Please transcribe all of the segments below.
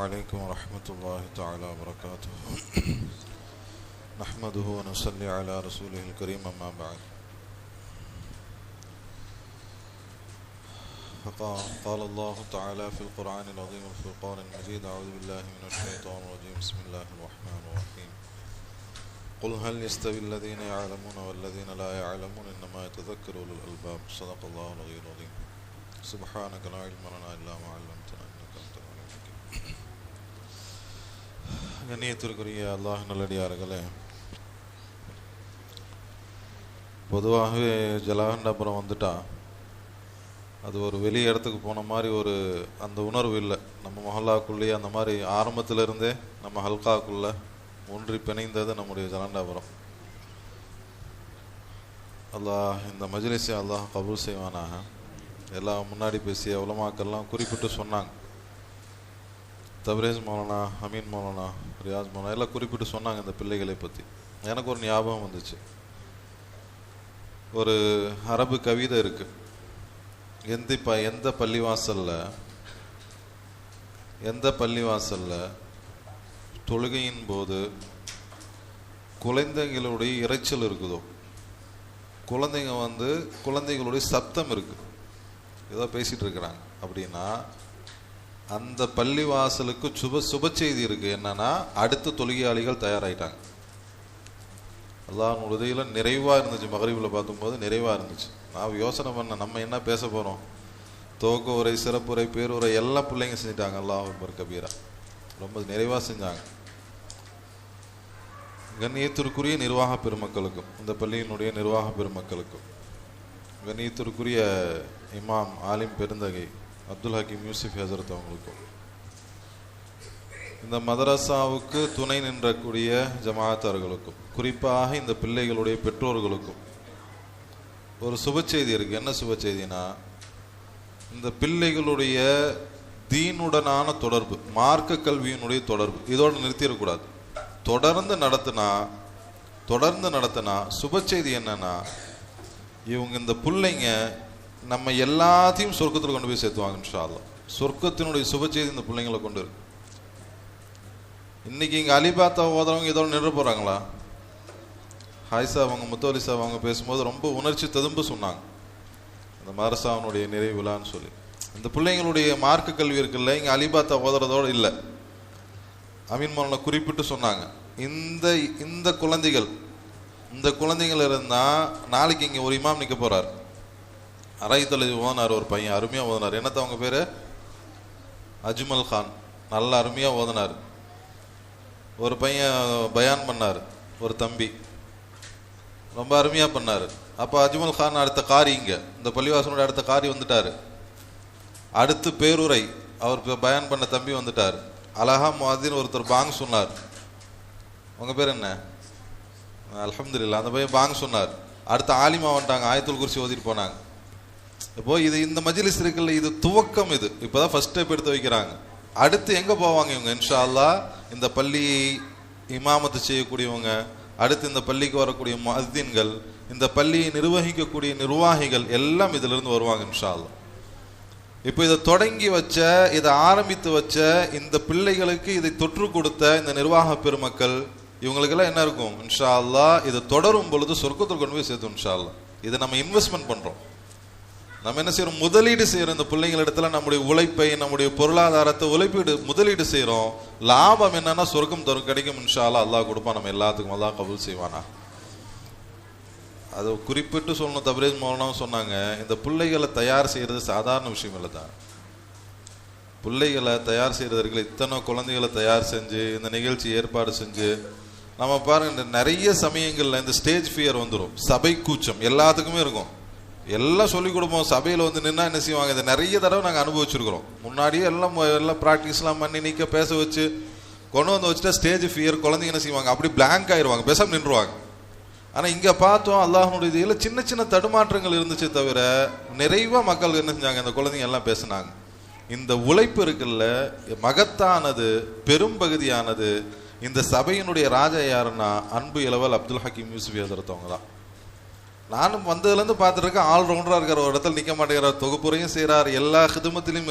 عليكم ورحمة الله تعالى وبركاته. نحمده ونصلي على رسوله الكريم أما بعد. فقال قال الله تعالى في القرآن العظيم الفرقان المجيد أعوذ بالله من الشيطان الرجيم. بسم الله الرحمن الرحيم. قل هل يستوي الذين يعلمون والذين لا يعلمون؟ إنما يتذكر أولو الألباب. صدق الله العلي العظيم. سبحانك لا علم لنا إلا ما علمتنا. கண்ணியத்திற்குரிய அல்லாஹ் நல்லடியார்களே பொதுவாகவே ஜலகண்டபுரம் வந்துட்டால் அது ஒரு வெளி இடத்துக்கு போன மாதிரி ஒரு அந்த உணர்வு இல்லை. நம்ம மொஹல்லாக்குள்ளேயே அந்த மாதிரி ஆரம்பத்திலிருந்தே நம்ம ஹல்காக்குள்ளே ஒன்றி பிணைந்தது நம்முடைய ஜலண்டாபுரம் அல்லாஹ் இந்த மஜ்லிஸை அல்லாஹ் கபூல் செய்வானாக. எல்லாம் முன்னாடி பேசிய உலமாக்கெல்லாம் குறிப்பிட்டு சொன்னாங்க. தபரேஸ் மௌலானா அமீன் மௌலானா ரியாஸ் மௌலானா எல்லாம் குறிப்பிட்டு சொன்னாங்க இந்த பிள்ளைகளை பற்றி எனக்கு ஒரு ஞாபகம் வந்துச்சு. ஒரு அரபு கவிதை இருக்கு. எந்த ப எந்த பள்ளிவாசல்ல எந்த பள்ளிவாசல்ல தொழுகையின் போது குழந்தைங்களுடைய இரைச்சல் இருக்குதோ? குழந்தைங்க வந்து குழந்தைகளுடைய சப்தம் இருக்கு. ஏதோ பேசிட்டு இருக்கிறாங்க. அப்படின்னா அந்த பள்ளிவாசலுக்கு சுப சுப செய்தி இருக்குது என்னன்னா அடுத்த தொழுகையாளிகள் தயாராகிட்டாங்க அல்லாஹ் உதவியில் நிறைவாக இருந்துச்சு. மகரீவில் பார்க்கும்போது நிறைவாக இருந்துச்சு. நான் யோசனை பண்ண நம்ம என்ன பேச போகிறோம் துவக்க உரை சிறப்புரை பேருரை எல்லா பிள்ளைங்க செஞ்சிட்டாங்க. அல்லாஹ் அக்பர் கபீரா. ரொம்ப நிறைவாக செஞ்சாங்க. கண்ணியத்திற்குரிய நிர்வாக பெருமக்களுக்கும் இந்த பள்ளியினுடைய நிர்வாக பெருமக்களுக்கும் கண்ணியத்திற்குரிய இமாம் ஆலிம் பெருந்தகை அப்துல் ஹக்கீம் யூசுப் ஹசரத் அவங்களுக்கும். இந்த மதரசாவுக்கு துணை நின்றக்கூடிய ஜமாத்தார்களுக்கும் குறிப்பாக இந்த பிள்ளைகளுடைய பெற்றோர்களுக்கும் ஒரு சுப செய்தி இருக்கு. என்ன சுப செய்தினா இந்த பிள்ளைகளுடைய தீனுடனான தொடர்பு மார்க்க கல்வியினுடைய தொடர்பு இதோடு நிறுத்திடக்கூடாது. தொடர்ந்து நடத்தினா தொடர்ந்து நடத்தினா சுப செய்தி என்னன்னா இவங்க இந்த பிள்ளைங்க நம்ம எல்லாத்தையும் சொர்க்கத்தில் கொண்டு போய் சேர்த்துவாங்க இன்ஷா சொர்க்கத்தினுடைய சுபச்செய்தி இந்த பிள்ளைங்களை கொண்டு இருக்கு இன்னைக்கு இங்கே அலிபாத்தா ஓதுறவங்க இதோட நின்று போகிறாங்களா ஹாய் சார் அவங்க முத்தோலி சார் அவங்க பேசும்போது ரொம்ப உணர்ச்சி ததும்பு சொன்னாங்க. இந்த மதரசாவனுடைய நிறைவு விழான்னு சொல்லி. இந்த பிள்ளைங்களுடைய மார்க்க கல்வி இருக்குல்ல இங்கே அலிபாத்தா ஓதுறதோட இல்லை. அமீன் மோலனை குறிப்பிட்டு சொன்னாங்க. இந்த இந்த குழந்தைகள் இந்த குழந்தைகள் இருந்தால் நாளைக்கு இங்கே ஒரு இமாம் போகிறார் அரை அரைத்தலை ஓதினார் ஒரு பையன் அருமையாக ஓதினார். என்னத்த அவங்க பேர்? அஜ்மல் கான். நல்ல அருமையாக ஓதினார். ஒரு பையன் பயான் பண்ணார் ஒரு தம்பி. ரொம்ப அருமையாக பண்ணார். அப்போ அஜ்மல் கான் அடுத்த காரி இங்கே. இந்த பள்ளிவாசனோட அடுத்த காரி வந்துட்டாரு. அடுத்து பேருரை அவர் பயான் பண்ண தம்பி வந்துட்டார். அலஹா முஅத்தின் ஒருத்தர் பாங் சொன்னார். உங்கள் பேர் என்ன? அலமதுல்லா அந்த பையன் பாங் சொன்னார். அடுத்த ஆலிமா வந்துட்டாங்க ஆயத்துல் குர்சி ஓதிட்டு போனாங்க. இப்போ இது இந்த மஜிலிஸ் இருக்குல்ல இது துவக்கம் இது. இப்போதான் ஃபர்ஸ்ட் ஸ்டெப் எடுத்து வைக்கிறாங்க. அடுத்து எங்க போவாங்க இவங்க? இன்ஷா அல்லா இந்த பள்ளி இமாமத்து செய்யக்கூடியவங்க அடுத்து இந்த பள்ளிக்கு வரக்கூடிய மஸ்தீன்கள் இந்த பள்ளியை நிர்வகிக்கக்கூடிய நிர்வாகிகள் எல்லாம் இதுல இருந்து வருவாங்க இன்ஷா அல்லா இப்போ இதை தொடங்கி வச்ச இதை ஆரம்பித்து வச்ச இந்த பிள்ளைகளுக்கு இதை தொற்று கொடுத்த இந்த நிர்வாக பெருமக்கள் இவங்களுக்கெல்லாம் என்ன இருக்கும்? இன்ஷா அல்லா இதை தொடரும் பொழுது சொர்க்கத்தில் கொண்டு போய் சேர்த்து இன்ஷா அல்லா இதை நம்ம இன்வெஸ்ட்மெண்ட் பண்றோம். நம்ம என்ன செய்யறோம் முதலீடு செய்யறோம் இந்த பிள்ளைங்கள் இடத்துல நம்முடைய உழைப்பை நம்முடைய பொருளாதாரத்தை உழைப்பீடு முதலீடு செய்யறோம் லாபம் என்னன்னா சொர்க்கம் தரும் கிடைக்கும் இன்ஷா அல்லாஹ் கொடுப்பான். நம்ம எல்லாத்துக்கும் அல்லாஹ் கபுல் செய்வானா? அது குறிப்பிட்டு சொல்லணும். தபரேஜ் மௌனம் சொன்னாங்க இந்த பிள்ளைகளை தயார் செய்யறது சாதாரண விஷயம் இல்லை தான் பிள்ளைகளை தயார் செய்கிறதற்கு இத்தனை குழந்தைகளை தயார் செஞ்சு இந்த நிகழ்ச்சி ஏற்பாடு செஞ்சு நம்ம பாருங்க இந்த நிறைய சமயங்களில் இந்த ஸ்டேஜ் ஃபியர் வந்துடும் சபை கூச்சம் எல்லாத்துக்குமே இருக்கும். எல்லாம் சொல்லிக் கொடுப்போம். சபையில் வந்து நின்னா என்ன செய்வாங்க? இதை நிறைய தடவை நாங்கள் அனுபவிச்சிருக்கிறோம். முன்னாடியே எல்லாம் எல்லாம் ப்ராக்டிஸ்லாம் பண்ணி நிற்க பேச வச்சு கொண்டு வந்து வச்சுட்டா ஸ்டேஜ் ஃபியர் குழந்தைங்க என்ன செய்வாங்க? அப்படி பிளாங்க் ஆயிடுவாங்க பேச நின்றுவாங்க. ஆனால் இங்கே பார்த்தோம் அல்லாஹனுடைய இதில் சின்ன சின்ன தடுமாற்றங்கள் இருந்துச்சு தவிர நிறைவாக மக்கள் என்ன செஞ்சாங்க? இந்த குழந்தைங்க எல்லாம் பேசினாங்க. இந்த உழைப்பு இருக்குல்ல மகத்தானது பெரும்பகுதியானது இந்த சபையினுடைய ராஜா யாருன்னா அன்பு இளவல் அப்துல் ஹக்கீம் யூசுஃபி எதிர்த்தவங்க தான் நானும் வந்ததுலேருந்து பார்த்துருக்கேன் ஆல்ரவுண்டராக இருக்கிற ஒரு இடத்துல நிற்க மாட்டேங்கிறார் தொகுப்புறையும் செய்கிறார் எல்லா ஹிதமத்திலையும்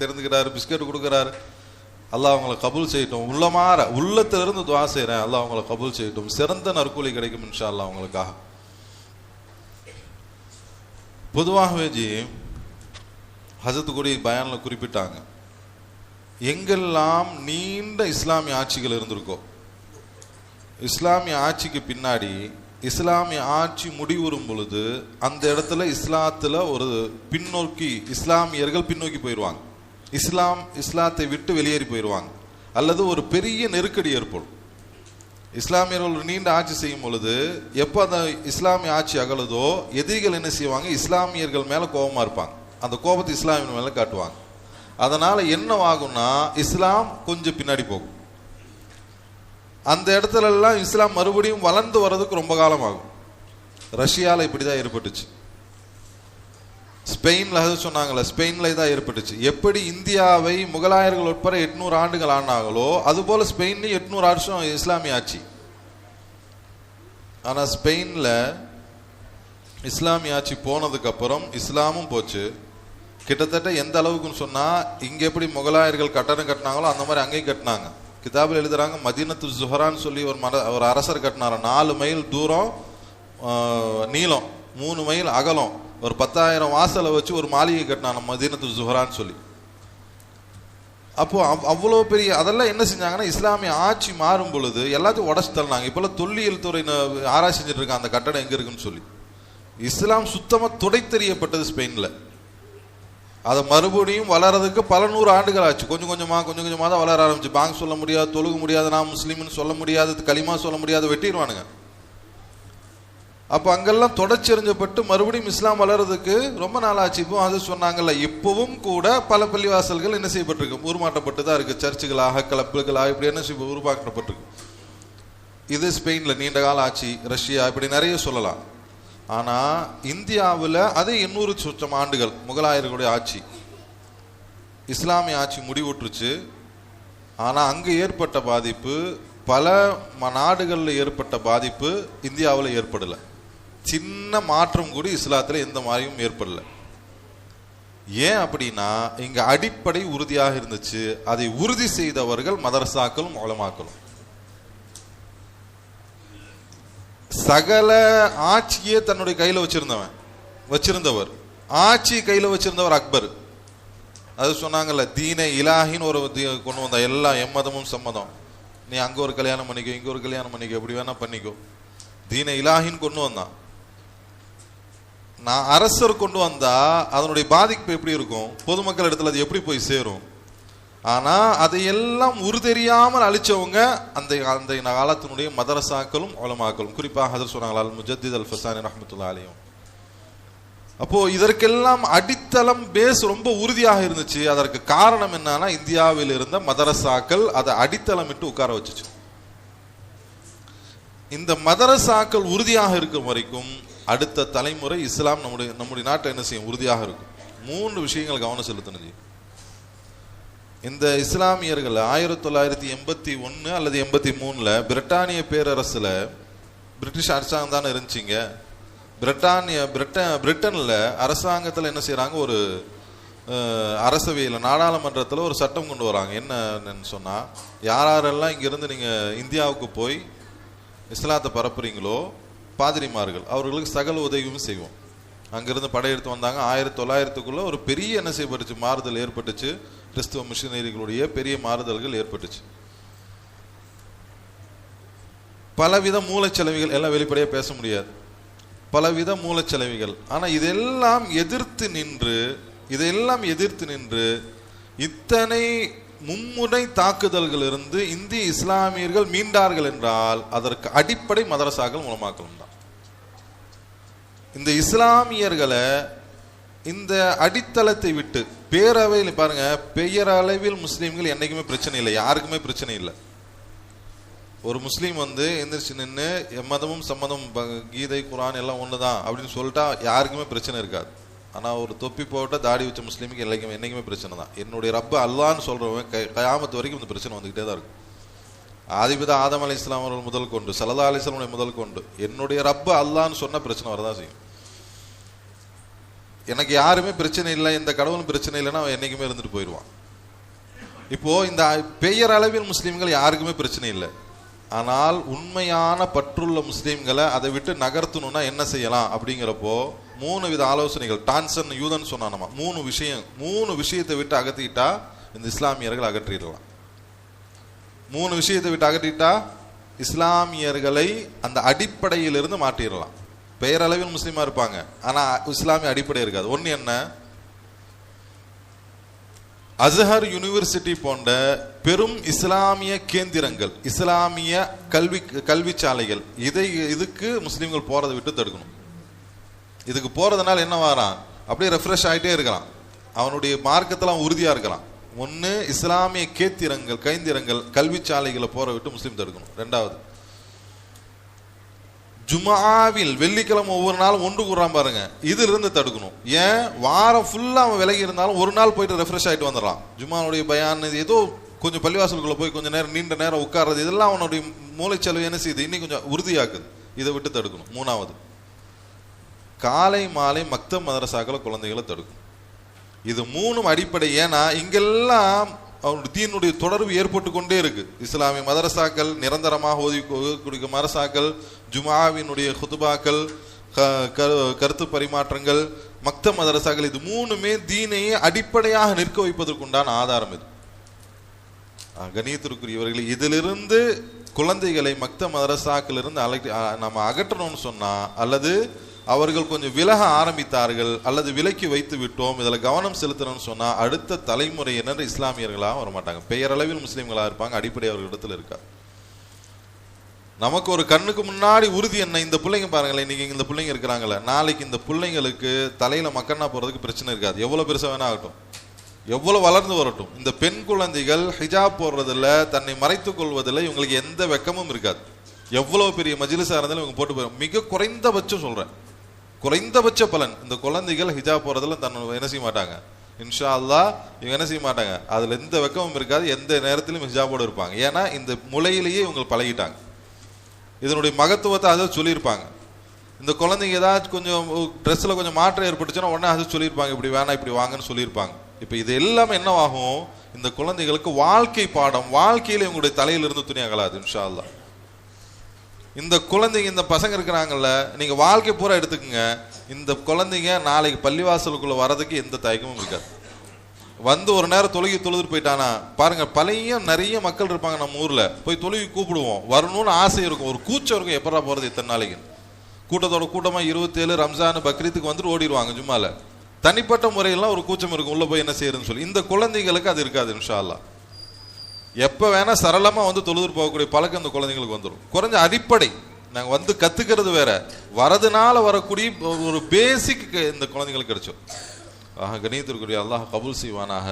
தெரிஞ்சுக்கிறார் பிஸ்கட் கொடுக்குறாரு. அல்லா அவங்களை கபூல் செய்யட்டும். உள்ளமாற உள்ளத்திலிருந்து துவா செய்கிறேன் அல்லா அவங்களை கபூல் செய்யட்டும். சிறந்த நற்கூலி கிடைக்கும் இன்ஷா அல்லா அவங்களுக்காக. பொதுவாகவே ஜி ஹசத்துக்குடி பயானில் குறிப்பிட்டாங்க எங்கெல்லாம் நீண்ட இஸ்லாமிய ஆட்சிகள் இருந்திருக்கோ இஸ்லாமிய ஆட்சிக்கு பின்னாடி இஸ்லாமிய ஆட்சி முடிவுறும் பொழுது அந்த இடத்துல இஸ்லாத்தில் ஒரு பின்னோக்கி இஸ்லாமியர்கள் பின்னோக்கி போயிடுவாங்க இஸ்லாம் இஸ்லாத்தை விட்டு வெளியேறி போயிடுவாங்க அல்லது ஒரு பெரிய நெருக்கடி ஏற்படும். இஸ்லாமியர்கள் ஒரு நீண்ட ஆட்சி செய்யும் பொழுது எப்போ அந்த இஸ்லாமிய ஆட்சி அகலுதோ எதிரிகள் என்ன செய்வாங்க? இஸ்லாமியர்கள் மேலே கோபமாக இருப்பாங்க. அந்த கோபத்தை இஸ்லாமியர் மேலே காட்டுவாங்க. அதனால் என்ன ஆகும்னா இஸ்லாம் கொஞ்சம் பின்னாடி போகும். அந்த இடத்துலலாம் இஸ்லாம் மறுபடியும் வளர்ந்து வர்றதுக்கு ரொம்ப காலம் ஆகும் இப்படி தான் ஏற்பட்டுச்சு. ஸ்பெயினில் அது சொன்னாங்களே ஸ்பெயினில் தான் ஏற்பட்டுச்சு. எப்படி இந்தியாவை முகலாயர்கள் உட்பட எட்நூறு ஆண்டுகள் ஆனாங்களோ அதுபோல் ஸ்பெயின்லேயும் எட்நூறு வருஷம் இஸ்லாமிய ஆட்சி. ஆனால் ஸ்பெயினில் இஸ்லாமிய ஆட்சி போனதுக்கப்புறம் இஸ்லாமும் போச்சு. கிட்டத்தட்ட எந்த அளவுக்குன்னு சொன்னால் இங்கே எப்படி முகலாயர்கள் கட்டணம் கட்டினாங்களோ அந்த மாதிரி அங்கேயும் கட்டினாங்க. கிதாபில் எழுதுகிறாங்க மதீனத்து ஜுஹரான்னு சொல்லி ஒரு மர ஒரு அரசர் கட்டினார் நாலு மைல் தூரம் நீளம் மூணு மைல் அகலம். ஒரு பத்தாயிரம் வாசலை வச்சு ஒரு மாளிகை கட்டினாங்க மதீனத்து ஜுஹரான்னு சொல்லி. அப்போது அவ்- அவ்வளோ பெரிய அதெல்லாம் என்ன செஞ்சாங்கன்னா இஸ்லாமிய ஆட்சி மாறும் பொழுது எல்லாத்தையும் உடச்சி தள்ளினாங்க. இப்போல்லாம் தொல்லியல் துறை ஆராய்ச்சி செஞ்சுட்டு இருக்காங்க அந்த கட்டடம் எங்கே இருக்குன்னு சொல்லி. இஸ்லாம் சுத்தமாக துடைத்தெறியப்பட்டது ஸ்பெயினில். அதை மறுபடியும் வளர்றதுக்கு பல நூறு ஆண்டுகள் ஆச்சு. கொஞ்சம் கொஞ்சமாக கொஞ்சம் கொஞ்சமாக தான் வளர ஆரம்பிச்சு. பாங் சொல்ல முடியாது தொழுக முடியாது நான் முஸ்லீம்னு சொல்ல முடியாது களிமா சொல்ல முடியாது வெட்டிடுவானுங்க. அப்போ அங்கெல்லாம் தொடச்செறிஞ்சப்பட்டு மறுபடியும் இஸ்லாம் வளர்றதுக்கு ரொம்ப நாள் ஆச்சு. இப்போ அது சொன்னாங்கல்ல இப்போவும் கூட பல பள்ளிவாசல்கள் என்ன செய்யப்பட்டிருக்கு? உருமாற்றப்பட்டு தான் இருக்குது சர்ச்சுகளாக கிளப்புகளாக இப்படி என்ன செய்ய உருவாக்கப்பட்டிருக்கு. இது ஸ்பெயினில் நீண்ட கால ஆட்சி ரஷ்யா இப்படி நிறைய சொல்லலாம். ஆனால் இந்தியாவில் அது எண்ணூறு சுற்றம் ஆண்டுகள் முகலாயர்களுடைய ஆட்சி. இஸ்லாமிய ஆட்சி முடிவுற்றுச்சு. ஆனால் அங்கே ஏற்பட்ட பாதிப்பு பல ம- ஏற்பட்ட பாதிப்பு இந்தியாவில் ஏற்படலை. சின்ன மாற்றம் கூட இஸ்லாத்தில் எந்த மாதிரியும் ஏற்படலை. ஏன் அப்படின்னா இங்கே அடிப்படை உறுதியாக இருந்துச்சு. அதை உறுதி செய்தவர்கள் மதரசாக்களும் உலமாக்களும். சகல ஆட்சியே தன்னுடைய கையில் வச்சிருந்தவன் வச்சிருந்தவர். ஆட்சி கையில் வச்சிருந்தவர் அக்பர். அது சொன்னாங்கல்ல தீன இலாஹின்னு ஒரு தி- கொண்டு வந்தா எல்லா எம்மதமும் சம்மதம். நீ அங்கே ஒரு கல்யாணம் பண்ணிக்கோ இங்கே ஒரு கல்யாணம் பண்ணிக்கோ எப்படி வேணா பண்ணிக்கோ. தீன இலாஹின்னு கொண்டு வந்தான். நான் அரசர் கொண்டு வந்தா அதனுடைய பாதிப்பு எப்படி இருக்கும்? பொதுமக்கள் இடத்துல அது எப்படி போய் சேரும்? ஆனால் அதையெல்லாம் உருதெரியாமல் அழிச்சவங்க அந்த அந்த காலத்தினுடைய மதரசாக்களும் உலமாக்களும். குறிப்பாக ஹதர் சொன்னாங்களா அல் முஜத்தித் அல் ஃபசானி ரஹமத்துல்லா அலையும் அப்போது இதற்கெல்லாம் அடித்தளம் பேஸ் ரொம்ப உறுதியாக இருந்துச்சு. அதற்கு காரணம் என்னன்னா இந்தியாவில் இருந்த மதரசாக்கள் அதை அடித்தளமிட்டு உட்கார வச்சுச்சு. இந்த மதரசாக்கள் உறுதியாக இருக்கும் வரைக்கும் அடுத்த தலைமுறை இஸ்லாம் நம்முடைய நம்முடைய நாட்டை என்ன செய்யும்? உறுதியாக இருக்கும். மூன்று விஷயங்கள் கவனம் செலுத்தினது இந்த இஸ்லாமியர்கள் ஆயிரத்தி தொள்ளாயிரத்தி எண்பத்தி ஒன்று அல்லது எண்பத்தி மூணில் பிரிட்டானிய பேரரசில் பிரிட்டிஷ் அரசாங்கம் தானே இருந்துச்சிங்க. பிரிட்டானிய பிரிட்டன் பிரிட்டனில் அரசாங்கத்தில் என்ன செய்கிறாங்க ஒரு அரசவையில் நாடாளுமன்றத்தில் ஒரு சட்டம் கொண்டு வராங்க. என்னன்னு சொன்னால் யார் யாரெல்லாம் இங்கேருந்து நீங்கள் இந்தியாவுக்கு போய் இஸ்லாத்தை பரப்புறீங்களோ பாதிரிமார்கள் அவர்களுக்கு சகல உதவியும் செய்வோம். அங்கேருந்து படையெடுத்து வந்தாங்க. ஆயிரத்தி தொள்ளாயிரத்துக்குள்ளே ஒரு பெரிய என்ன செய்யப்பட்டுச்சு? மாறுதல் ஏற்பட்டுச்சு. கிறிஸ்துவ மிஷினரிகளுடைய பெரிய மாறுதல்கள் ஏற்பட்டுச்சு. பலவித மூலச்செலவிகள் எல்லாம் வெளிப்படையாக பேச முடியாது. பலவித மூலச்செலவிகள். ஆனால் இதெல்லாம் எதிர்த்து நின்று இதையெல்லாம் எதிர்த்து நின்று இத்தனை மும்முனை தாக்குதல்கள் இருந்து இந்திய இஸ்லாமியர்கள் மீண்டார்கள் என்றால் அதற்கு அடிப்படை மதரசாக்கள் மூலமாக்கலும் தான் இந்த இஸ்லாமியர்களை இந்த அடித்தளத்தை விட்டு பேரவையில் பாருங்க பெயரளவில் முஸ்லீம்கள் என்னைக்குமே பிரச்சனை இல்லை யாருக்குமே பிரச்சனை இல்லை. ஒரு முஸ்லீம் வந்து எந்திரிச்சு நின்று எம்மதமும் சம்மதம் ப- கீதை குரான் எல்லாம் ஒன்று தான் அப்படின்னு சொல்லிட்டா யாருக்குமே பிரச்சனை இருக்காது. ஆனால் ஒரு தொப்பி போட்ட தாடி வச்ச முஸ்லீமுக்கு எல்லாருக்குமே என்னைக்குமே பிரச்சனை தான். என்னுடைய ரப்ப அல்லான்னு சொல்கிறவங்க க கயாமத்து வரைக்கும் இந்த பிரச்சனை வந்துக்கிட்டே தான் இருக்கும் ஆதிபித ஆதம் அலி இஸ்லாம் அவர்கள் முதல் கொண்டு சலதா அலி இஸ்லாமுடைய முதல் கொண்டு என்னுடைய ரப்ப அல்லான்னு சொன்ன பிரச்சனை வரதான் செய்யும். எனக்கு யாருமே பிரச்சனை இல்லை இந்த கடவுளும் பிரச்சனை இல்லைன்னா அவன் என்றைக்குமே இருந்துட்டு போயிடுவான். இப்போ இந்த பெயர் அளவில் முஸ்லீம்கள் யாருக்குமே பிரச்சனை இல்லை. ஆனால் உண்மையான பற்றுள்ள முஸ்லீம்களை அதை விட்டு நகர்த்தணும்னா என்ன செய்யலாம் அப்படிங்கிறப்போ மூணு வித ஆலோசனைகள். டான்சன் யூதன் சொன்னானமா மூணு விஷயம் மூணு விஷயத்தை விட்டு அகற்றிட்டா இந்த இஸ்லாமியர்கள் அகற்றிடலாம். மூணு விஷயத்தை விட்டு அகற்றிட்டா இஸ்லாமியர்களை அந்த அடிப்படையிலிருந்து மாற்றிடலாம். பெயரளவில் முஸ்லீமா இருப்பாங்க. ஆனா இஸ்லாமிய அடிப்படை இருக்காது. ஒன்று என்ன? அசஹர் யூனிவர்சிட்டி போன்ற பெரும் இஸ்லாமிய கேந்திரங்கள் இஸ்லாமிய கல்வி கல்வி சாலைகள் இதை இதுக்கு முஸ்லீம்கள் போறதை விட்டு தடுக்கணும். இதுக்கு போறதுனால என்ன வாரான்? அப்படியே ரெஃப்ரெஷ் ஆகிட்டே இருக்கலாம். அவனுடைய மார்க்கத்தெல்லாம் உறுதியாக உறுதியா இருக்கலாம். ஒன்று இஸ்லாமிய கேத்திரங்கள் கைந்திரங்கள் கல்விச்சாலைகளை போற விட்டு முஸ்லீம் தடுக்கணும். ரெண்டாவது ஜுமாவில் வெள்ளிக்கிழமை ஒவ்வொரு நாளும் ஒன்று கூடுறான் பாருங்க. இதுல இருந்து தடுக்கணும். ஏன்? வாரம் ஃபுல்லா அவன் விலகி இருந்தாலும் ஒரு நாள் போயிட்டு ரெஃப்ரெஷ் ஆயிட்டு வந்துடுறான். ஜுமாவுடைய பயான் ஏதோ கொஞ்சம் பள்ளிவாசலுக்குள்ள போய் கொஞ்சம் நேரம் நீண்ட நேரம் உட்கார்றது இதெல்லாம் அவனுடைய மூளைச்செலவு என்ன செய்யுது? இன்னும் கொஞ்சம் உறுதியாக்குது. இதை விட்டு தடுக்கணும். மூணாவது காலை மாலை மக்த மதரசாக்களை குழந்தைகளை தடுக்கும். இது மூணும் அடிப்படை. ஏன்னா இங்கெல்லாம் அவனுடைய தீனுடைய தொடர்பு ஏற்பட்டு கொண்டே இருக்கு. இஸ்லாமிய மதரசாக்கள் நிரந்தரமாக ஓதி கொடுக்கும் மதரசாக்கள் ஜுமாவினுடைய ஹுதுபாக்கள் க- கருத்து பரிமாற்றங்கள் மக்த மதரசாக்கள் இது மூணுமே தீனையே அடிப்படையாக நிற்க வைப்பதற்குண்டான ஆதாரம் இது. கணியத்திற்குரியவர்கள் இதிலிருந்து குழந்தைகளை மக்த மதரசாக்கிலிருந்து அலை ஆஹ் நம்ம அகற்றணும்னு சொன்னா அல்லது அவர்கள் கொஞ்சம் விலக ஆரம்பித்தார்கள் அல்லது விலக்கி வைத்து விட்டோம் இதில் கவனம் செலுத்தணும்னு சொன்னால் அடுத்த தலைமுறையினர் இஸ்லாமியர்களாக வரமாட்டாங்க. பெயரளவில் முஸ்லீம்களாக இருப்பாங்க அடிப்படை அவர்களிடத்தில் இருக்கா நமக்கு ஒரு கண்ணுக்கு முன்னாடி உறுதி என்ன? இந்த பிள்ளைங்க பாருங்களேன் இன்னைக்கு இந்த பிள்ளைங்க இருக்கிறாங்களே நாளைக்கு இந்த பிள்ளைங்களுக்கு தலையில் மக்கன்னா போகிறதுக்கு பிரச்சனை இருக்காது. எவ்வளோ பெருசாக வேணா ஆகட்டும். எவ்வளோ வளர்ந்து வரட்டும். இந்த பெண் குழந்தைகள் ஹிஜாப் போடுறதில் தன்னை மறைத்து கொள்வதில் இவங்களுக்கு எந்த வெக்கமும் இருக்காது. எவ்வளோ பெரிய மஜிலிஸா இருந்தாலும் இவங்க போட்டு போயிடும் மிக குறைந்தபட்சம் சொல்கிறேன் குறைந்தபட்ச பலன். இந்த குழந்தைகள் ஹிஜாப் போறதுல தன்னை என்ன செய்ய மாட்டாங்க? இன்ஷா அல்லா இவங்க என்ன செய்ய மாட்டாங்க? அதுல எந்த வெக்கமும் இருக்காது எந்த நேரத்திலும் ஹிஜாபோடு இருப்பாங்க. ஏன்னா இந்த முளையிலேயே இவங்க பழகிட்டாங்க. இதனுடைய மகத்துவத்தை அதை சொல்லியிருப்பாங்க. இந்த குழந்தைங்க ஏதாச்சும் கொஞ்சம் ட்ரெஸ்ஸில் கொஞ்சம் மாற்றம் ஏற்பட்டுச்சுன்னா உடனே அதை சொல்லியிருப்பாங்க. இப்படி வேணாம் இப்படி வாங்கன்னு சொல்லியிருப்பாங்க. இப்போ இது எல்லாமே என்னவாகும்? இந்த குழந்தைகளுக்கு வாழ்க்கை பாடம் வாழ்க்கையில் இவங்களுடைய தலையிலிருந்து துணி அகலாது இன்ஷா அல்லா இந்த குழந்தைங்க இந்த பசங்க இருக்கிறாங்கல்ல நீங்க வாழ்க்கை பூரா எடுத்துக்கோங்க. இந்த குழந்தைங்க நாளைக்கு பள்ளிவாசலுக்குள்ள வர்றதுக்கு எந்த தயக்கமும் இருக்காது. வந்து ஒரு நேரம் தொழுகி தொழுதுட்டு போயிட்டானா பாருங்க பழைய நிறைய மக்கள் இருப்பாங்க நம்ம ஊர்ல. போய் தொழுகி கூப்பிடுவோம். வரணும்னு ஆசை இருக்கும். ஒரு கூச்சம் இருக்கும். எப்படா போறது இத்தனை நாளைக்கு கூட்டத்தோட கூட்டமா இருபத்தேழு ரம்ஜான் பக்ரீத்துக்கு வந்துட்டு ஓடிடுவாங்க ஜும்மால. தனிப்பட்ட முறையெல்லாம் ஒரு கூச்சம் இருக்கும். உள்ள போய் என்ன செய்யறதுன்னு சொல்லி. இந்த குழந்தைகளுக்கு அது இருக்காது இன்ஷா அல்லா எப்போ வேணால் சரளமாக வந்து தொழுதுட்டு போகக்கூடிய பழக்கம் இந்த குழந்தைங்களுக்கு வந்துடும் குறைஞ்ச அடிப்படை. நாங்கள் வந்து கற்றுக்கிறது வேற. வரதுனால வரக்கூடிய ஒரு பேசிக் இந்த குழந்தைங்களுக்கு கிடைச்சோம் ஆக கணியத்திற்குரிய அல்லாஹ் கபுல் செய்வானாக.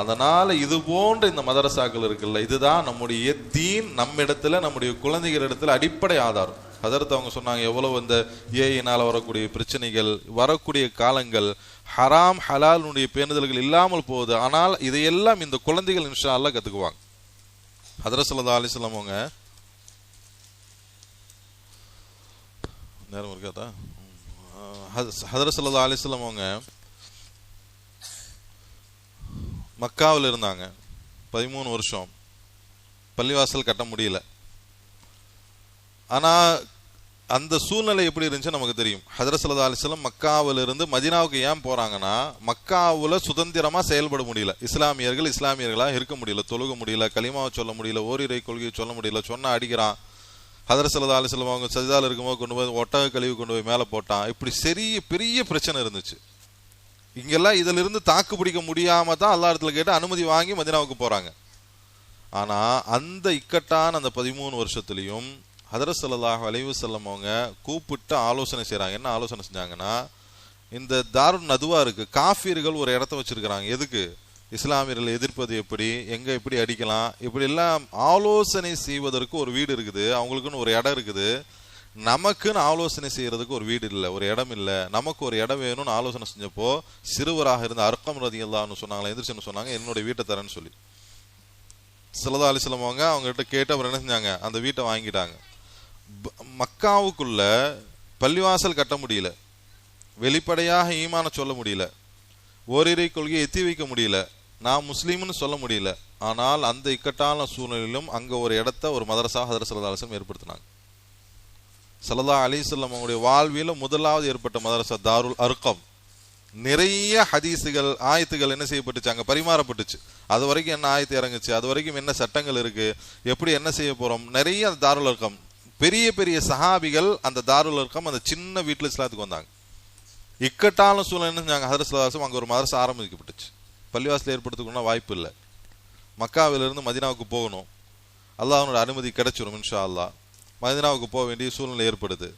அதனால் இது போன்ற இந்த மதரசாக்கள் இருக்குல்ல இதுதான் நம்முடைய தீன் நம்மிடத்துல நம்முடைய குழந்தைகள் இடத்துல அடிப்படை ஆதாரம். அதற்கு அவங்க சொன்னாங்க எவ்வளவு இந்த ஏஐனால் வரக்கூடிய பிரச்சனைகள் வரக்கூடிய காலங்கள் ஹராம் ஹலாலுடைய பேணுதல்கள் இல்லாமல் போகுது. ஆனால் இதையெல்லாம் இந்த குழந்தைகள் இன்ஷா அல்லா கற்றுக்குவாங்க ஹதரசல்லா ஸல்லல்லாஹு அலைஹி அவங்க. நேரம் இருக்காதா? ஹதரசல்லா ஸல்லல்லாஹு அலைஹி அவங்க மக்காவில் இருந்தாங்க. பதிமூணு வருஷம். பள்ளிவாசல் கட்ட முடியல. ஆனா அந்த சூழ்நிலை எப்படி இருந்துச்சு நமக்கு தெரியும். ஹதரசல்லா ஸல்லல்லாஹு அலைஹி இருந்து மதீனாவுக்கு ஏன் போறாங்கன்னா மக்காவில் சுதந்திரமா செயல்பட முடியல. இஸ்லாமியர்கள் இஸ்லாமியர்களாக இருக்க முடியல தொழுக முடியல கலிமாவை சொல்ல முடியல ஓரிரை கொள்கையை சொல்ல முடியல சொன்னா அடிக்கிறான். ஹதரசல்லா ஸல்லல்லாஹு அவங்க சஜிதால இருக்கும்போது கொண்டு போய் ஒட்டக கழிவு கொண்டு போய் மேலே போட்டான். இப்படி சரிய பெரிய பிரச்சனை இருந்துச்சு. இங்கெல்லாம் இதுல இருந்து தாக்கு பிடிக்க முடியாம தான் எல்லா இடத்துல கேட்டு அனுமதி வாங்கி மதினாவுக்கு போறாங்க. ஆனா அந்த இக்கட்டான அந்த பதிமூணு வருஷத்துலயும் ஹதரத் சல்லாஹ் அலைவசல்லம் அவங்க கூப்பிட்டு ஆலோசனை செய்கிறாங்க என்ன ஆலோசனை செஞ்சாங்கன்னா இந்த தாருன் நதுவா இருக்குது காஃபீர்கள் ஒரு இடத்த வச்சிருக்கிறாங்க. எதுக்கு? இஸ்லாமியர்களை எதிர்ப்பது எப்படி? எங்கே எப்படி அடிக்கலாம்? இப்படி எல்லாம் ஆலோசனை செய்வதற்கு ஒரு வீடு இருக்குது. அவங்களுக்குன்னு ஒரு இடம் இருக்குது. நமக்குன்னு ஆலோசனை செய்கிறதுக்கு ஒரு வீடு இல்லை. ஒரு இடம் இல்லை. நமக்கு ஒரு இடம் வேணும்னு ஆலோசனை செஞ்சப்போ சிறுவராக இருந்த அர்க்கம் ரதி அல்லான்னு சொன்னாங்களா எந்திரிச்சுன்னு சொன்னாங்க? என்னோட வீட்டை தரேன்னு சொல்லி. சிலதா அலிஸ்லம் அவங்க அவங்ககிட்ட கேட்டு அப்புறம் என்ன செஞ்சாங்க? அந்த வீட்டை வாங்கிட்டாங்க. மக்காவுக்குள்ள பள்ளிவாசல் கட்ட முடியல. வெளிப்படையாக ஈமான சொல்ல முடியல. ஓரிரை கொள்கையை எத்தி வைக்க முடியல. நான் முஸ்லீம்னு சொல்ல முடியல. ஆனால் அந்த இக்கட்டான சூழ்நிலையிலும் அங்க ஒரு இடத்த ஒரு மதரசா ஹதர் சல்லா அலிஸ்லம் ஏற்படுத்தினாங்க. சல்லா அலிசல்லம் அவங்களுடைய வாழ்வியில் முதலாவது ஏற்பட்ட மதரசா தாருல் அர்க்கம் நிறைய ஹதீஸுகள் ஆயத்துகள் என்ன செய்யப்பட்டுச்சு? அங்க பரிமாறப்பட்டுச்சு. அது வரைக்கும் என்ன ஆயத்து இறங்குச்சு? அது வரைக்கும் என்ன சட்டங்கள் இருக்கு? எப்படி என்ன செய்ய போறோம்? நிறைய தாருல் அர்க்கம் பெரிய பெரிய சஹாபிகள் அந்த தாருல் இருக்கம் அந்த சின்ன வீட்டில் இஸ்லாத்துக்கு வந்தாங்க. இக்கட்டான சூழ்நிலை என்ன செஞ்சாங்க? ஹதரத் அங்கே ஒரு மதரசு ஆரம்பிக்கப்பட்டுச்சு. பள்ளிவாசல் ஏற்படுத்துக்கணும்னா வாய்ப்பு இல்லை. மக்காவிலிருந்து மதினாவுக்கு போகணும். அல்லாஹனோட அனுமதி கிடைச்சிரும் இன்ஷா அல்லா மதினாவுக்கு போக வேண்டிய சூழ்நிலை ஏற்படுது.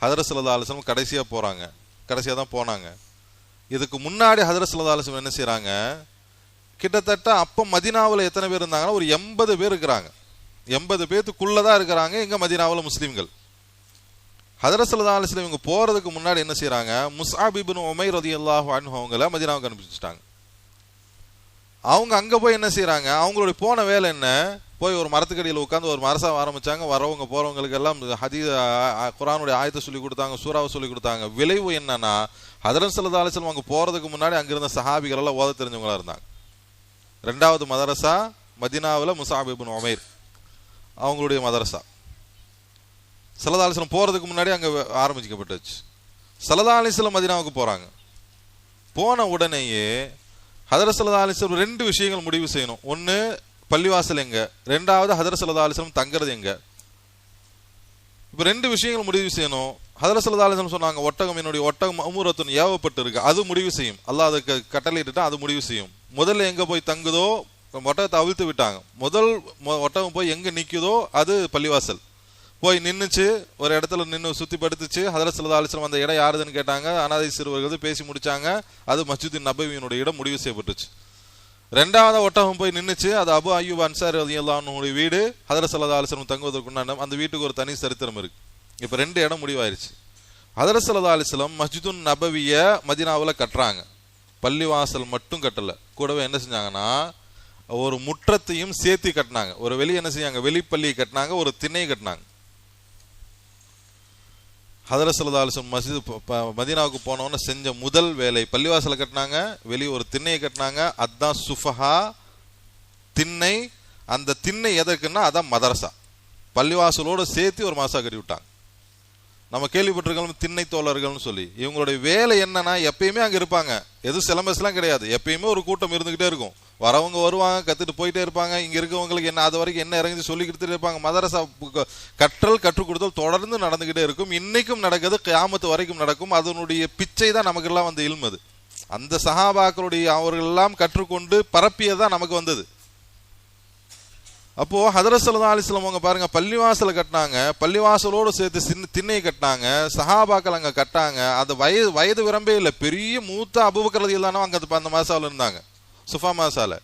ஹதரத் அலிஸ்லம் கடைசியாக போகிறாங்க கடைசியாக தான் போனாங்க. இதுக்கு முன்னாடி ஹதரத் அலிஸ்லம் என்ன செய்கிறாங்க கிட்டத்தட்ட அப்போ மதினாவில் எத்தனை பேர் இருந்தாங்கன்னா ஒரு எண்பது பேர் இருக்கிறாங்க. எண்பது பேர்த்துக்குள்ளே தான் இருக்கிறாங்க எங்கே மதினாவில் முஸ்லீம்கள். ஹதரசல்லா அலிஸ்லாம் இவங்க போகிறதுக்கு முன்னாடி என்ன செய்கிறாங்க முசாபிபின் உமைர் ரதியல்லாஹு அன்ஹு அவங்கள மதினாவுக்கு அனுப்பிச்சிட்டாங்க. அவங்க அங்கே போய் என்ன செய்கிறாங்க அவங்களுடைய போன வேலை என்ன? போய் ஒரு மரத்துக்கடியில் உட்காந்து ஒரு மரசாக ஆரம்பித்தாங்க வரவங்க போகிறவங்களுக்கு எல்லாம் ஹதீ குரானுடைய ஆயத்தை சொல்லி கொடுத்தாங்க சூறாவை சொல்லி கொடுத்தாங்க. விளைவு என்னன்னா ஹதரத் சல்லா அலிஸ்லம் அவங்க போகிறதுக்கு முன்னாடி அங்கிருந்த சஹாபிகள் எல்லாம் ஓத தெரிஞ்சவங்களா இருந்தாங்க. ரெண்டாவது மதரசா மதினாவில் முசாபிபின் உமைர். அவங்களுடைய மதரசா சல்லா போகிறதுக்கு முன்னாடி அங்கே ஆரம்பிக்கப்பட்டுச்சு. சலதாலிசலம் மதினாவுக்கு போகிறாங்க போன உடனேயே ஹதரத் சல்லா ரெண்டு விஷயங்கள் முடிவு செய்யணும். ஒன்று பள்ளிவாசல் எங்கே? ரெண்டாவது ஹதரத் சல்லா அலிஸ்லம் தங்குறது இப்போ ரெண்டு விஷயங்கள் முடிவு செய்யணும். ஹதரத் சல்லா சொன்னாங்க ஒட்டகம் என்னுடைய ஒட்டகம் அமூரத்துன்னு ஏவப்பட்டு இருக்கு அது முடிவு செய்யும். அல்லாஹ் அதுக்கு கட்டளையிட்டுட்டா அது முடிவு செய்யும். முதல்ல எங்கே போய் தங்குதோ ஒட்டகத்தை அவிழ்த்து விட்டாங்க. முதல் மொ- ஒட்டகம் போய் எங்கே நிற்குதோ அது பள்ளிவாசல். போய் நின்றுச்சு ஒரு இடத்துல நின்று சுற்றி படுத்துச்சு ஹதரத் சல்லா அலிஸ்லம் அந்த இடம் யாருதுன்னு கேட்டாங்க அனாதை சிறுவர்கள் பேசி முடிச்சாங்க அது மஸ்ஜித் நபவியினுடைய இடம் முடிவு செய்யப்பட்டுச்சு. ரெண்டாவது ஒட்டகம் போய் நின்றுச்சு அது அபு அய்யூப் அன்சார் ரலியல்லாஹுனுடைய வீடு ஹதரத் சல்லா அலிஸ்லம் தங்குவதற்குண்டான அந்த வீட்டுக்கு ஒரு தனி சரித்திரம் இருக்கு. இப்போ ரெண்டு இடம் முடிவாயிருச்சு. ஹதரத் சல்லா அலிஸ்லம் மஸ்ஜிதுன் நபவியை மதினாவில் கட்டுறாங்க. பள்ளிவாசல் மட்டும் கட்டலை. கூடவே என்ன செஞ்சாங்கன்னா ஒரு முற்றத்தையும் சேர்த்து கட்டினாங்க. ஒரு வெளி என்ன செய்யாங்க? வெளிப்பள்ளியை கட்டினாங்க ஒரு திண்ணை கட்டினாங்க. ஹதரத் சல்லா மதினாவுக்கு மதீனாவுக்கு போனோன்னு செஞ்ச முதல் வேலை பள்ளிவாசலை கட்டினாங்க வெளியே ஒரு திண்ணையை கட்டினாங்க அதான் சுஃபஹா திண்ணை. அந்த திண்ணை எதற்குன்னா அதான் மதரசா பள்ளிவாசலோட சேர்த்து ஒரு மாசா கட்டி விட்டாங்க நம்ம கேள்விப்பட்டிருக்கோம் திண்ணை தோழர்கள்னு சொல்லி. இவங்களுடைய வேலை என்னன்னா எப்பயுமே அங்க இருப்பாங்க. எதுவும் சிலம்பஸ்லாம் கிடையாது. எப்பயுமே ஒரு கூட்டம் இருந்துகிட்டே இருக்கும். வரவங்க வருவாங்க கத்துட்டு போயிட்டே இருப்பாங்க. இங்க இருக்கவங்களுக்கு என்ன அது வரைக்கும் என்ன இறங்கி சொல்லி கொடுத்துட்டு இருப்பாங்க. மதரசா கற்றல் கற்றுக் கொடுத்தல் தொடர்ந்து நடந்துகிட்டே இருக்கும். இன்னைக்கும் நடக்குது கியாமத்து வரைக்கும் நடக்கும். அதனுடைய பிச்சை தான் நமக்கெல்லாம் வந்து இல்மது அந்த சஹாபாக்களுடைய அவர்கள்லாம் கற்றுக்கொண்டு பரப்பியதான் நமக்கு வந்தது. அப்போ ஹதரத் சல்லா அலிஸ்லாம் அவங்க பாருங்க பள்ளிவாசலை கட்டினாங்க. பள்ளிவாசலோடு சேர்த்து சின்ன திண்ணையை கட்டினாங்க. சஹாபாக்கள் அங்கே கட்டாங்க. அது வயது வயது விரம்பே இல்லை. பெரிய மூத்த அபுபக்கரதி இல்லாம அங்கே அந்த- அந்த மாசாவில் இருந்தாங்க. சுஃபா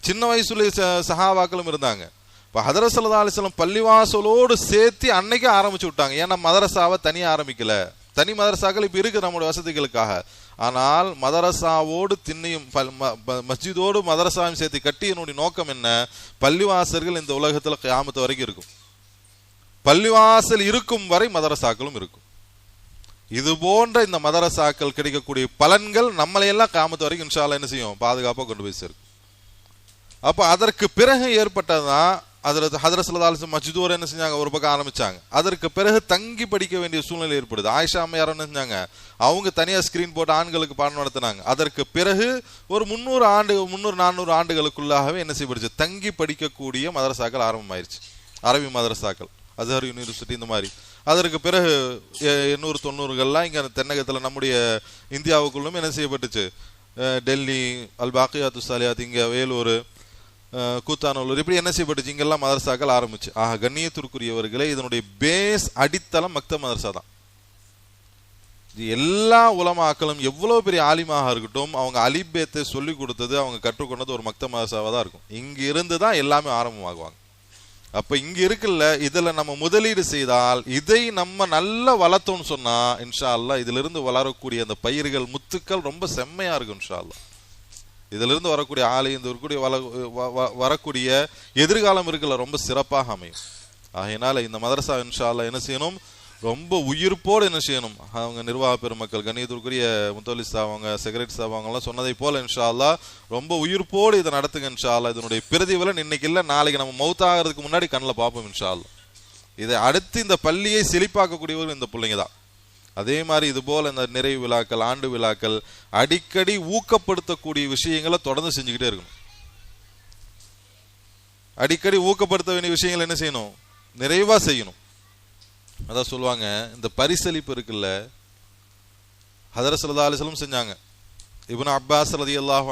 சின்ன வயசுல ச- சஹாபாக்களும் இருந்தாங்க. இப்போ ஹதரத் சல்லா அலிஸ்லாம் பள்ளிவாசலோடு சேர்த்து அன்னைக்கே ஆரம்பிச்சு விட்டாங்க. ஏன்னா மதரசாவை தனியாக ஆரம்பிக்கல. தனி மதரசாக்கள் இப்போ இருக்கு நம்மளுடைய வசதிகளுக்காக. ஆனால் மதரசாவோடு திண்ணையும் மஸ்ஜிதோடு மதரசாவையும் சேர்த்து கட்டி என்னுடைய நோக்கம் என்ன? பள்ளிவாசல்கள் இந்த உலகத்துல கிராமத்து வரைக்கும் இருக்கும். பள்ளிவாசல் இருக்கும் வரை மதரசாக்களும் இருக்கும். இது போன்ற இந்த மதரசாக்கள் கிடைக்கக்கூடிய பலன்கள் நம்மளையெல்லாம் காமத்து வரைக்கும் இன்ஷால என்ன செய்யும்? பாதுகாப்பாக கொண்டு போய் சேரும். அப்போ அதற்கு பிறகு ஏற்பட்டதுதான் அதில் ஹதரத் மஜிதூர் என்ன செஞ்சாங்க? ஒரு பக்கம் ஆரம்பிச்சாங்க. அதற்கு பிறகு தங்கி படிக்க வேண்டிய சூழ்நிலை ஏற்படுது. ஆயிஷா அம்மையார் என்ன செஞ்சாங்க? அவங்க தனியாக ஸ்கிரீன் போட்டு ஆண்களுக்கு பாடம் நடத்தினாங்க. அதற்கு பிறகு ஒரு முந்நூறு ஆண்டு முந்நூறு நானூறு ஆண்டுகளுக்குள்ளாகவே என்ன செய்யப்படுச்சு? தங்கி படிக்கக்கூடிய மதரசாக்கள் ஆரம்பமாயிருச்சு. அரபி மதரசாக்கள் அசஹர் யூனிவர்சிட்டி இந்த மாதிரி. அதற்கு பிறகு எண்ணூறு தொண்ணூறுகள்லாம் இங்கே தென்னகத்தில் நம்முடைய இந்தியாவுக்குள்ளும் என்ன செய்யப்பட்டுச்சு? டெல்லி அல் பாக்கியாத்து சாலியாத் இங்கே வேலூர் கூத்தானூர் இப்படி என்ன செய்யப்பட்டுச்சு? இங்கெல்லாம் மதரசாக்கள் ஆரம்பிச்சு. ஆக கண்ணியத்திற்குரியவர்களே இதனுடைய பேஸ் அடித்தளம் மக்த மதரசா தான். இது எல்லா உலமாக்களும் எவ்வளோ பெரிய ஆலிமாக இருக்கட்டும் அவங்க அலிபேத்தை சொல்லி கொடுத்தது அவங்க கற்றுக்கொண்டது ஒரு மக்த மதரசாவாக தான் இருக்கும். இங்கே இருந்து தான் எல்லாமே ஆரம்பமாகுவாங்க. அப்ப இங்க இருக்குல்ல இதுல நம்ம முதலீடு செய்தால் இதை நம்ம நல்லா வளர்த்தோம்னு சொன்னா இன்ஷா அல்லா இதுல இருந்து வளரக்கூடிய அந்த பயிர்கள் முத்துக்கள் ரொம்ப செம்மையா இருக்கும் இன்ஷா அல்லா இதுல இருந்து வரக்கூடிய ஆலை இந்த வரக்கூடிய வள வ- வரக்கூடிய எதிர்காலம் இருக்குல்ல ரொம்ப சிறப்பாக அமையும். ஆகையினால இந்த மதரசா இன்ஷா அல்லா என்ன செய்யணும்? ரொம்ப உயிர்ப்போடு என்ன செய்யணும்? அவங்க நிர்வாக பெருமக்கள் கணியத்திற்குரிய முத்தோலி அவங்க செக்ரட்டரிஸ் அவங்கலாம் சொன்னதை போல இன்ஷா ரொம்ப உயிர்ப்போடு இதை நடத்துங்க இன்ஷா இதனுடைய பிரதிபலன் இன்னைக்கு இல்லை நாளைக்கு நம்ம மௌத்தாகிறதுக்கு முன்னாடி கண்ணில் பார்ப்போம் இன்ஷா அல்லாஹ் இதை அடுத்து இந்த பள்ளியை செழிப்பாக்கக்கூடியவர் இந்த பிள்ளைங்க தான். அதே மாதிரி இது போல இந்த நிறைவு விழாக்கள் ஆண்டு விழாக்கள் அடிக்கடி ஊக்கப்படுத்தக்கூடிய விஷயங்களை தொடர்ந்து செஞ்சுக்கிட்டே இருக்கணும். அடிக்கடி ஊக்கப்படுத்த வேண்டிய விஷயங்கள் என்ன செய்யணும்? நிறைவா செய்யணும். அதான் சொல்லுவாங்க இந்த பரிசளிப்பு இருக்குல்ல ஹதர சல்லா செஞ்சாங்க. இவன் அப்பாஸ் ரதி அல்லாஹ்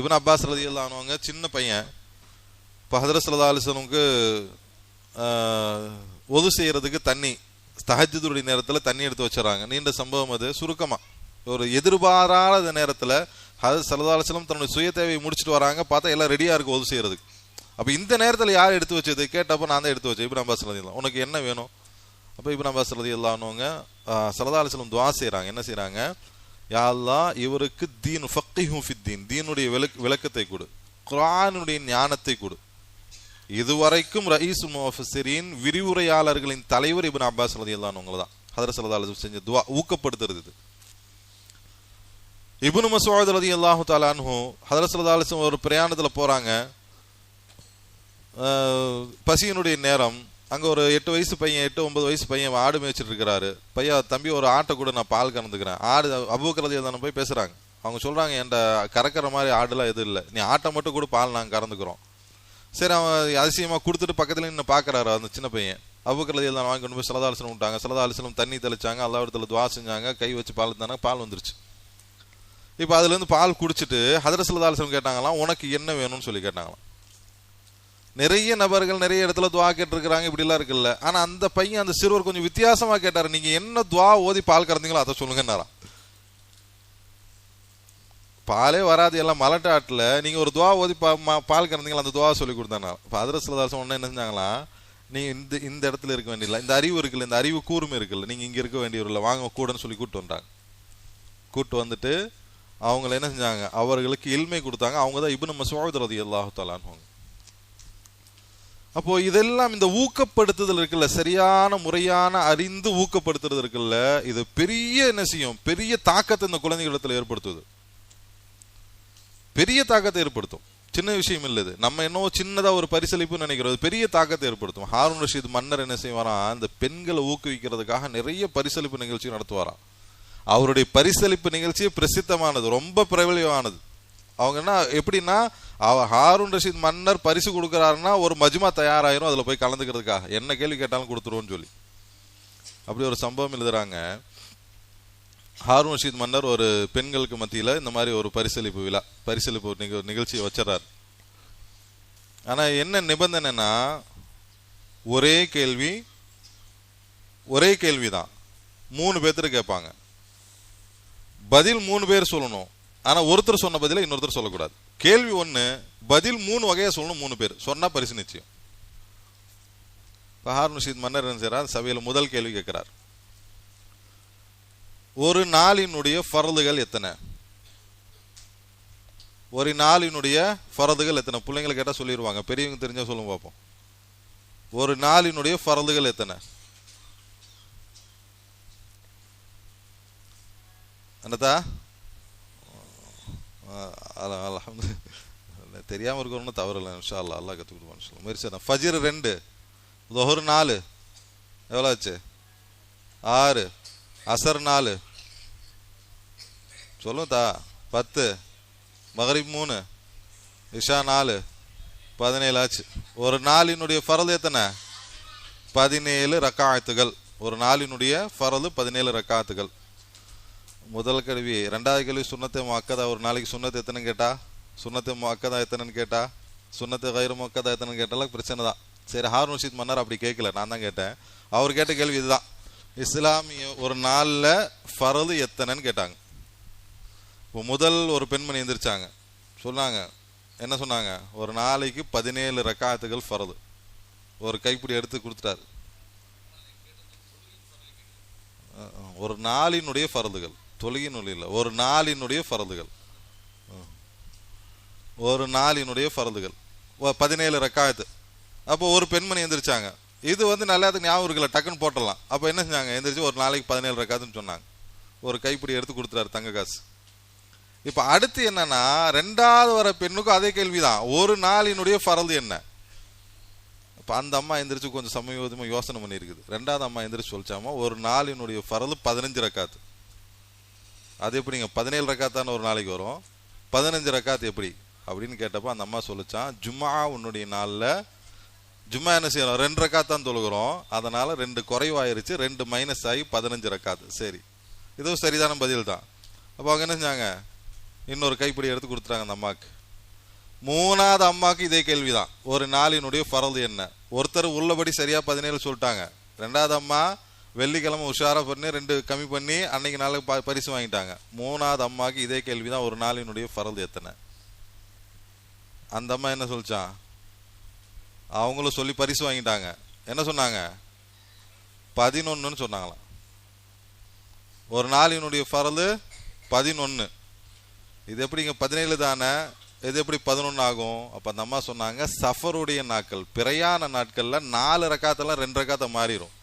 இவன் அப்பாஸ் ரதி அல்லாஹ்வங்க சின்ன பையன். இப்போ ஹதர சல்லா அலிஸ்லமுக்கு ஒது செய்யறதுக்கு தண்ணி தஹஜுடைய நேரத்தில் தண்ணி எடுத்து வச்சுறாங்க. நீண்ட சம்பவம் அது சுருக்கமா. ஒரு எதிர்பாராத நேரத்தில் ஹதரத் சல்லா அலிஸ்லம் தன்னுடைய சுய தேவையை முடிச்சுட்டு வராங்க பார்த்தா எல்லாம் ரெடியா இருக்குது ஒது செய்யறதுக்கு. அப்போ இந்த நேரத்தில் யார் எடுத்து வச்சது? கேட்டப்போ நான் தான் எடுத்து வச்சேன். இப்போ நம்ம ரதி உனக்கு என்ன வேணும்? அப்போ இப்போ நம்ம ரதி இல்லாமவங்க சல்லா துவா செய்கிறாங்க என்ன செய்கிறாங்க யா அல்லாஹ் இவருக்கு தீன் ஃபக்கிஹு ஃபித்தீன் தீனுடைய விளக்கு விளக்கத்தை கொடு. குரானுடைய ஞானத்தை கொடு. இதுவரைக்கும் ரயீஸ் முஃபசரின் விரிவுரையாளர்களின் தலைவர் இப்னு அப்பாஸ் ரலியல்லாஹு அன்ஹு தான். ஹதர ஸல்லல்லாஹு செஞ்ச துவா ஊக்கப்படுத்துறது இது. இபுனு மஸ்ஊத் ரலியல்லாஹு தஆலா அன்ஹு ஒரு பிரயாணத்துல போறாங்க. பசியினுடைய நேரம். அங்கே ஒரு எட்டு வயசு பையன் எட்டு ஒன்பது வயசு பையன் ஆடு மேய்ச்சிட்டு இருக்கிறாரு. பையன் தம்பி ஒரு ஆட்டை கூட நான் பால் கறந்துக்கிறேன். ஆடு அபுக்கரதி தானே போய் பேசுகிறாங்க அவங்க சொல்கிறாங்க என்கிட்ட கறக்கிற மாதிரி ஆடுலாம் எதுவும் இல்லை. நீ ஆட்டை மட்டும் கூட பால் நாங்கள் கறந்துக்கிறோம். சரி அவன் அதிசயமாக கொடுத்துட்டு பக்கத்துல நின்று பார்க்குறாரு அந்த சின்ன பையன். அபுக்கரதி எல்லாம் வாங்கி கொண்டு போய் சலதா விட்டாங்க. சலதா தண்ணி தெளிச்சாங்க அல்லாவிடத்துல துவா செஞ்சாங்க கை வச்சு பால் தானே பால் வந்துருச்சு. இப்போ அதுலேருந்து பால் குடிச்சிட்டு ஹதர சலதா கேட்டாங்களாம் உனக்கு என்ன வேணும்னு சொல்லி கேட்டாங்களாம். நிறைய நபர்கள் நிறைய இடத்துல துவா கேட்டிருக்கிறாங்க இப்படிலாம் இருக்குல்ல. ஆனா அந்த பையன் அந்த சிறுவர் கொஞ்சம் வித்தியாசமா கேட்டாரு. நீங்க என்ன துவா ஓதி பால் கறந்தீங்களோ அதை சொல்லுங்கன்னாராம். பாலே வராது எல்லாம் மலட்டாட்டில். நீங்க ஒரு துவா ஓதி பா பால் கறந்தீங்களா அந்த துவா சொல்லி கொடுத்தானா இப்போ அதிரசலதாசம் ஒன்று என்ன செஞ்சாங்களா நீங்க இந்த இந்த இடத்துல இருக்க வேண்டியதில்ல. இந்த அறிவு இருக்குல்ல இந்த அறிவு கூர்மை இருக்குல்ல நீங்க இங்க இருக்க வேண்டியவரில்ல வாங்க கூடன்னு சொல்லி கூப்பிட்டு வந்தாங்க. கூப்பிட்டு வந்துட்டு அவங்கள என்ன செஞ்சாங்க அவர்களுக்கு இல்மை கொடுத்தாங்க. அவங்க தான் இப்போ நம்ம ரதி எல்லாத்தாலான்னு அப்போ இதெல்லாம் இந்த ஊக்கப்படுத்துதல் இருக்குல்ல சரியான முறையான அறிந்து ஊக்கப்படுத்துறது இருக்குல்ல இது பெரிய என்ன செய்யும்? பெரிய தாக்கத்தை இந்த குழந்தைகளிடத்துல ஏற்படுத்துது. பெரிய தாக்கத்தை ஏற்படுத்தும். சின்ன விஷயம் இல்லை இது. நம்ம என்னவோ சின்னதா ஒரு பரிசளிப்புன்னு நினைக்கிறோம். பெரிய தாக்கத்தை ஏற்படுத்தும். ஹாரூன் ரஷீத் மன்னர் என்ன செய்வாராம்? இந்த பெண்களை ஊக்குவிக்கிறதுக்காக நிறைய பரிசளிப்பு நிகழ்ச்சி நடத்துவாராம். அவருடைய பரிசளிப்பு நிகழ்ச்சி பிரசித்தமானது ரொம்ப பிரபலியமானது அவங்க என்ன எப்படின்னா அவ ஹாரூன் ரஷீத் மன்னர் பரிசு கொடுக்குறாருன்னா ஒரு மஜ்மா தயாராயிரும் அதுல போய் கலந்துக்கிறதுக்கா என்ன கேள்வி கேட்டாலும் கொடுத்துருவோம்னு சொல்லி. அப்படி ஒரு சம்பவம் எழுதுறாங்க. ஹாரூன் ரஷீத் மன்னர் ஒரு பெண்களுக்கு மத்தியில இந்த மாதிரி ஒரு பரிசளிப்பு விழா பரிசளிப்பு நிக- நிகழ்ச்சியை வச்சிடறாரு. ஆனா என்ன நிபந்தனைனா ஒரே கேள்வி ஒரே கேள்விதான். மூணு பேர்த்துட்டு கேட்பாங்க. பதில் மூணு பேர் சொல்லணும். ஆனா ஒருத்தர் சொன்ன பதிலை இன்னொருத்தர் சொல்லக்கூடாது. கேள்வி ஒன்று பதில் மூணு வகையை சொல்லணும் மூணு பேர். சொன்னா பரிசு நிச்சயம். இப்போ ஹாரூன் ரஷீத் மன்னர் என்ன செய்றார்? சபையில முதல் கேள்வி கேட்கிறார். ஒரு நாளினுடைய ஃபரதுகள் எத்தனை? ஒரு நாளினுடைய ஃபரதுகள் எத்தனை? பிள்ளைங்களை கேட்டா சொல்லிடுவாங்க பெரியவங்க தெரிஞ்சா சொல்லுங்க பார்ப்போம் ஒரு நாளினுடைய ஃபரதுகள் எத்தனை? என்னதா அலமது தெரியாமல் இருக்கணும்னு தவறு இல்லை இன்ஷா அல்லாஹ் அல்லாஹ் கற்றுக் கொடுப்பான்னு சொல்லுவோம். முயற்சி தான் ரெண்டு தொஹர் நாலு. எவ்வளோ ஆச்சு? ஆறு. அசர் நாலு. சொல்லும் தா. பத்து. மகரிப் மூணு. இஷா நாலு. பதினேழு ஆச்சு. ஒரு நாளினுடைய ஃபரது எத்தனை? பதினேழு ரக்காத்துகள் ஒரு நாளினுடைய ஃபரது பதினேழு ரக்காத்துகள் முதல் கருவி. ரெண்டாவது கேள்வி சுண்ணத்தை மக்கதா ஒரு நாளைக்கு சுண்ணத்து எத்தனை கேட்டா? சுண்ணத்தை முக்கதா எத்தனைன்னு கேட்டா? சுண்ணத்தை கயிறு மக்கதா எத்தனைன்னு கேட்டாலும் பிரச்சனை தான். சரி ஹாரூன் ரஷீத் மன்னர் அப்படி கேட்கல. நான் தான் கேட்டேன். அவர் கேட்ட கேள்வி இதுதான். இஸ்லாமிய ஒரு நாளில் ஃபரது எத்தனைன்னு கேட்டாங்க. இப்போ முதல் ஒரு பெண்மணி எந்திரிச்சாங்க. சொன்னாங்க. என்ன சொன்னாங்க? ஒரு நாளைக்கு பதினேழு ரக்காயத்துகள் ஃபரது. ஒரு கைப்பிடி எடுத்து கொடுத்துட்டாரு. ஒரு நாளினுடைய ஃபரதுகள். தொழுகினுடைய இல்லை ஒரு நாளினுடைய ஃபரதுகள். ஒரு நாளினுடைய ஃபரதுகள். பதினேழு ரக்காயத்து. அப்போ ஒரு பெண்மணி எந்திரிச்சாங்க. இது வந்து நல்லா ஞாபகம் இருக்கல டக்குன்னு போட்டுடலாம். அப்போ என்ன செஞ்சாங்க? எந்திரிச்சு ஒரு நாளைக்கு பதினேழு ரக்காதுன்னு சொன்னாங்க. ஒரு கைப்பிடி எடுத்து கொடுத்துறாரு தங்க காசு. இப்போ அடுத்து என்னன்னா ரெண்டாவது வர பெண்ணுக்கும் அதே கேள்விதான். ஒரு நாளினுடைய ஃபரது என்ன? இப்போ அந்த அம்மா எந்திரிச்சு கொஞ்சம் சமயோதமாக யோசனை பண்ணியிருக்குது. ரெண்டாவது அம்மா எந்திரிச்சு சொல்லிச்சாமா ஒரு நாளினுடைய ஃபரது பதினஞ்சு ரக்காத்து. அது எப்படிங்க பதினேழு ரக்காத்தான ஒரு நாளைக்கு வரும்? பதினஞ்சு ரக்காத்து எப்படி? அப்படின்னு கேட்டப்போ அந்த அம்மா சொல்லிச்சான் ஜும்மா உன்னுடைய நாளில் ஜும்மா என்ன செய்யணும்? ரெண்டு ரக்காத் தான் தொழுகிறோம். அதனால் ரெண்டு குறைவாயிருச்சு ரெண்டு மைனஸ் ஆகி பதினஞ்சு ரக்காத்து. சரி. இதுவும் சரிதான பதில் தான் அப்போ அவங்க என்ன செஞ்சாங்க? இன்னொரு கைப்பிடி எடுத்து கொடுத்துட்டாங்க அந்த அம்மாவுக்கு மூணாவது அம்மாவுக்கு இதே கேள்விதான். ஒரு நாளினுடைய ஃபரது என்ன? ஒருத்தர் உள்ளபடி சரியாக பதினேழு சொல்லிட்டாங்க. ரெண்டாவது அம்மா வெள்ளிக்கிழமை உஷாரா பண்ணி ரெண்டு கம்மி பண்ணி அன்னைக்கு நாளுக்கு ப- பரிசு வாங்கிட்டாங்க. மூணாவது அம்மாவுக்கு இதே கேள்விதான் ஒரு நாளினுடைய ஃபரது எத்தனை? அந்த அம்மா என்ன சொல்லிச்சான் அவங்களும் சொல்லி பரிசு வாங்கிட்டாங்க. என்ன சொன்னாங்க? பதினொன்றுன்னு சொன்னாங்களாம். ஒரு நாளினுடைய ஃபரல் பதினொன்று இது எப்படிங்க பதினேழு தானே? இது எப்படி பதினொன்று ஆகும்? அப்போ அந்த அம்மா சொன்னாங்க சஃபருடைய நாட்கள் பிரையான நாட்களில் நாலு ரக்காத்தெல்லாம் ரெண்டு ரக்காத்தை மாறிடும்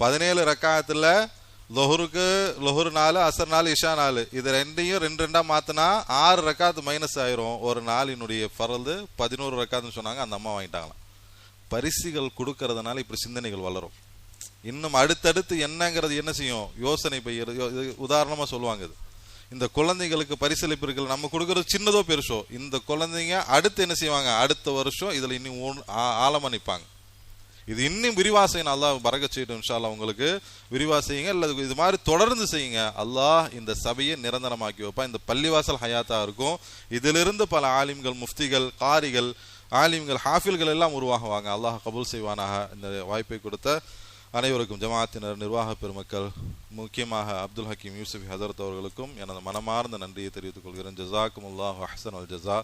பதினேழு ரக்காயத்தில் லொஹருக்கு லொஹர் நாலு அசர் நாலு இஷா நாலு. இது ரெண்டையும் ரெண்டு ரெண்டாக மாற்றினா ஆறு ரக்காத்து மைனஸ் ஆயிரும். ஒரு நாளினுடைய ஃபரது பதினோரு ரக்காத்துன்னு சொன்னாங்க. அந்த அம்மா வாங்கிட்டாங்களாம். பரிசுகள் கொடுக்கறதுனால இப்படி சிந்தனைகள் வளரும். இன்னும் அடுத்தடுத்து என்னங்கிறது என்ன செய்யும்? யோசனை பையறது உதாரணமாக சொல்லுவாங்க இது. இந்த குழந்தைகளுக்கு பரிசளிப்பிற்கு நம்ம கொடுக்கறது சின்னதோ பெருசோ இந்த குழந்தைங்க அடுத்து என்ன செய்வாங்க? அடுத்த வருஷம் இதில் இன்னும் ஆழமாக ஆ- இது இன்னும் விரிவாசையும் அல்லாஹ் பறக்க செய்யட்டும் இன்ஷால்லா உங்களுக்கு. விரிவா செய்யுங்க இல்லை இது மாதிரி தொடர்ந்து செய்யுங்க. அல்லாஹ் இந்த சபையை நிரந்தரமாக்கி வைப்பா. இந்த பள்ளிவாசல் ஹயாத்தா இருக்கும். இதிலிருந்து பல ஆலிம்கள் முஃப்திகள் காரிகள் ஆலிம்கள் ஹாஃபில்கள் எல்லாம் உருவாகுவாங்க. அல்லாஹ் கபூல் செய்வானாக. இந்த வாய்ப்பை கொடுத்த அனைவருக்கும் ஜமாத்தினர் நிர்வாக பெருமக்கள் முக்கியமாக அப்துல் ஹக்கீம் யூசுப் ஹசரத் அவர்களுக்கும் எனது மனமார்ந்த நன்றியை தெரிவித்துக் கொள்கிறேன். ஜசாக்கும் அல்லாஹ் ஹசன் அல் ஜசா